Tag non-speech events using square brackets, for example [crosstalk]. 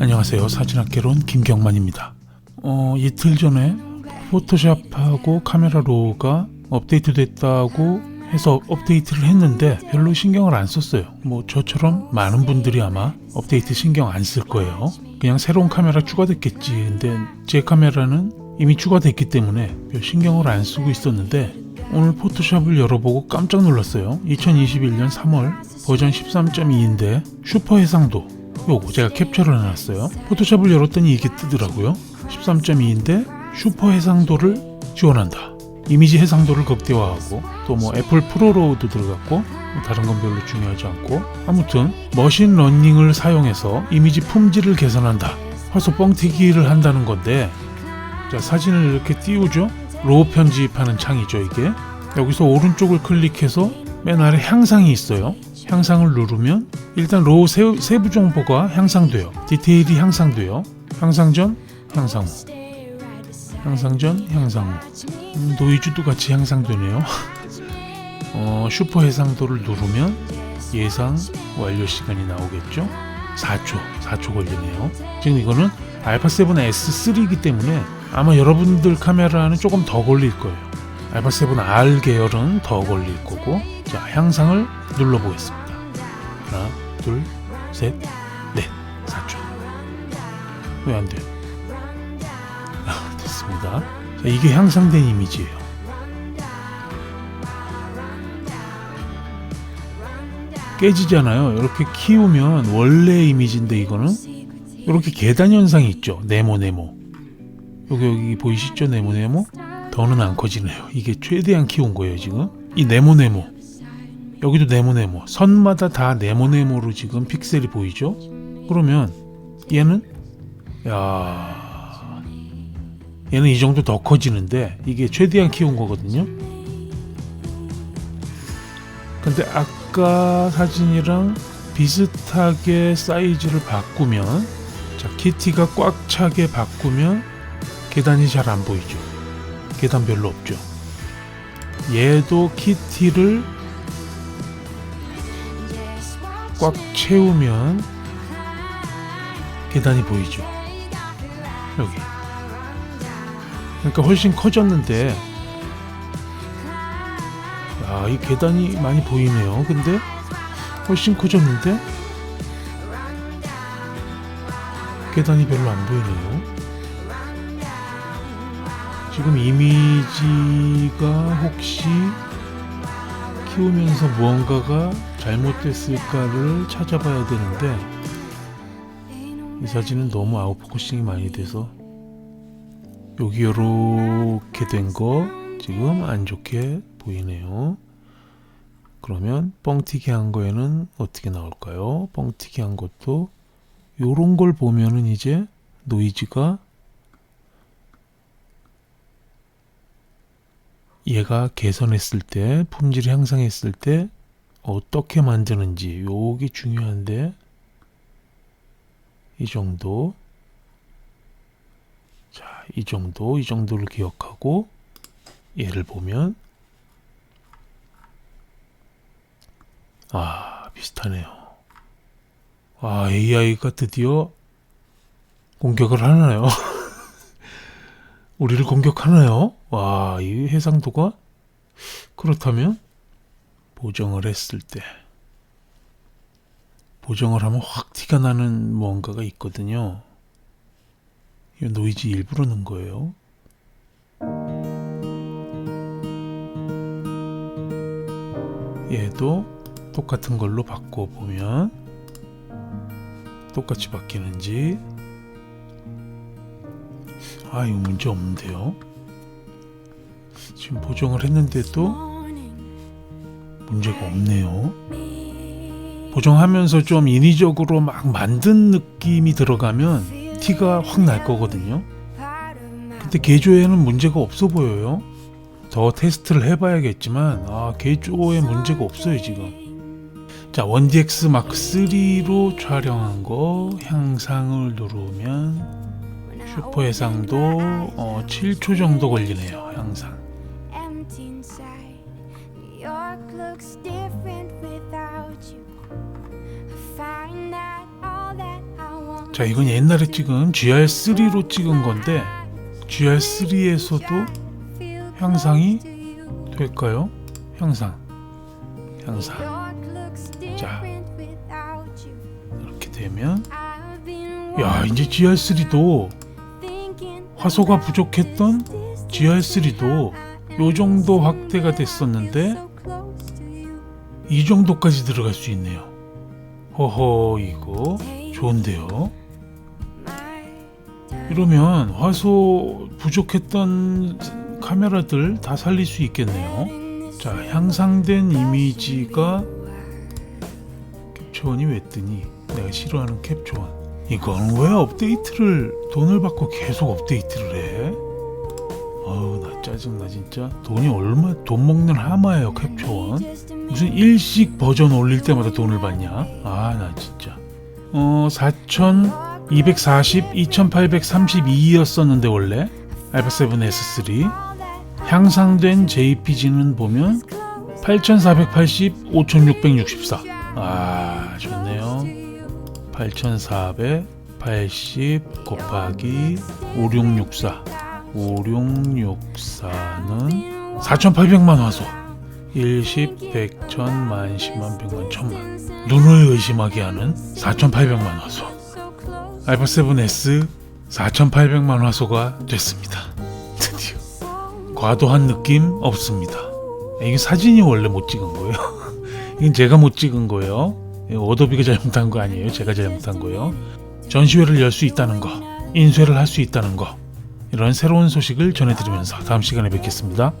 안녕하세요. 사진학개론 김경만입니다. 어, 이틀 전에 포토샵하고 카메라 로우가 업데이트 됐다고 해서 업데이트를 했는데 별로 신경을 안 썼어요. 뭐 저처럼 많은 분들이 아마 업데이트 신경 안 쓸 거예요. 그냥 새로운 카메라 추가됐겠지. 근데 제 카메라는 이미 추가됐기 때문에 별 신경을 안 쓰고 있었는데 오늘 포토샵을 열어보고 깜짝 놀랐어요. 2021년 3월 버전 13.2인데 슈퍼 해상도 요거 제가 캡처를 해놨어요. 포토샵을 열었더니 이게 뜨더라고요. 13.2인데 슈퍼 해상도를 지원한다. 이미지 해상도를 극대화하고 또 뭐 애플 프로로도 들어갔고 뭐 다른 건 별로 중요하지 않고 아무튼 머신 러닝을 사용해서 이미지 품질을 개선한다. 해서 뻥튀기를 한다는 건데 자 사진을 이렇게 띄우죠. 로우 편집하는 창이죠 이게. 여기서 오른쪽을 클릭해서 맨 아래 향상이 있어요. 향상을 누르면 일단 로우 세, 세부 정보가 향상돼요. 디테일이 향상돼요. 향상 전, 향상 후. 향상 전, 향상 후. 음, 노이즈도 같이 향상되네요. [laughs] 어, 슈퍼 해상도를 누르면 예상 완료 시간이 나오겠죠. 4초, 4초 걸리네요. 지금 이거는 알파 7 S3이기 때문에 아마 여러분들 카메라는 조금 더 걸릴 거예요. 알파 7 R 계열은 더 걸릴 거고, 자 향상을 눌러보겠습니다. 하나, 둘, 셋, 넷, 4초. 왜 안 돼요? 아, 됐습니다. 자, 이게 향상된 이미지예요. 깨지잖아요. 이렇게 키우면 원래 이미지인데 이거는 이렇게 계단 현상이 있죠. 네모 네모. 여기 여기 보이시죠? 네모 네모. 더는 안 커지네요. 이게 최대한 키운 거예요 지금. 이 네모 네모. 여기도 네모 네모. 선마다 다 네모 네모로 지금 픽셀이 보이죠? 그러면 얘는 야 얘는 이 정도 더 커지는데 이게 최대한 키운 거거든요. 근데 아까 사진이랑 비슷하게 사이즈를 바꾸면 자 키티가 꽉 차게 바꾸면 계단이 잘 안 보이죠. 계단 별로 없죠. 얘도 키티를 꽉 채우면 계단이 보이죠. 여기. 그러니까 훨씬 커졌는데 야, 이 계단이 많이 보이네요. 근데 훨씬 커졌는데 계단이 별로 안 보이네요. 지금 이미지가 혹시 키우면서 무언가가 잘못됐을까를 찾아봐야 되는데 이 사진은 너무 아웃포커싱이 많이 돼서 여기 이렇게 된 거 지금 안 좋게 보이네요. 그러면 뻥튀기 한 거에는 어떻게 나올까요? 뻥튀기 한 것도 요런 걸 보면은 이제 노이즈가 얘가 개선했을 때 품질이 향상했을 때 어떻게 만드는지 요게 중요한데 이 정도 자, 이 정도 이 정도를 기억하고 얘를 보면 아 비슷하네요. 아 AI가 드디어 공격을 하나요? [laughs] 우리를 공격하나요? 와, 이 해상도가 그렇다면 보정을 했을 때 보정을 하면 확 티가 나는 뭔가가 있거든요. 이 노이즈 일부러 넣은 거예요. 얘도 똑같은 걸로 바꿔 보면 똑같이 바뀌는지 아 이거 문제 없는데요 지금 보정을 했는데도 문제가 없네요. 보정하면서 좀 인위적으로 막 만든 느낌이 들어가면 티가 확 날 거거든요. 근데 개조에는 문제가 없어 보여요. 더 테스트를 해봐야겠지만 아 개조에 문제가 없어요 지금. 자 1DX 마크 3로 촬영한 거 향상을 누르면 슈퍼 해상도 어, 7초 정도 걸리네요 향상 자 이건 옛날에 찍은 GR3로 찍은 건데 GR3에서도 향상이 될까요? 향상. 향상. 자 이렇게 되면 야 이제 GR3도 화소가 부족했던 GR3도 요 정도 확대가 됐었는데 이 정도까지 들어갈 수 있네요. 허허 이거 좋은데요 이러면 화소 부족했던 카메라들 다 살릴 수 있겠네요. 자 향상된 이미지가 캡처원이 왜 뜨니 내가 싫어하는 캡처원. 이건 왜 업데이트를 돈을 받고 계속 업데이트를 해? 어우 나 짜증나 진짜. 돈이 얼마 돈 먹는 하마예요 캡처원. 무슨 일식 버전 올릴 때마다 돈을 받냐? 아 나 진짜. 어 4240, 2832였었는데 원래 알파7 S3 향상된 JPG는 보면 8480, 5664. 아, 좋네요. 8480 곱하기 5664. 5664는 4800만 화소. 1십, 100, 1000 만, 10만, 100만, 1000만. 눈을 의심하게 하는 4800만 화소. 알파 7S 4800만 화소가 됐습니다. 드디어. 과도한 느낌 없습니다. 이게 사진이 원래 못 찍은 거예요. [laughs] 이건 제가 못 찍은 거예요. 어도비가 잘못한 거 아니에요. 제가 잘못한 거예요. 전시회를 열 수 있다는 거, 인쇄를 할 수 있다는 거, 이런 새로운 소식을 전해드리면서 다음 시간에 뵙겠습니다.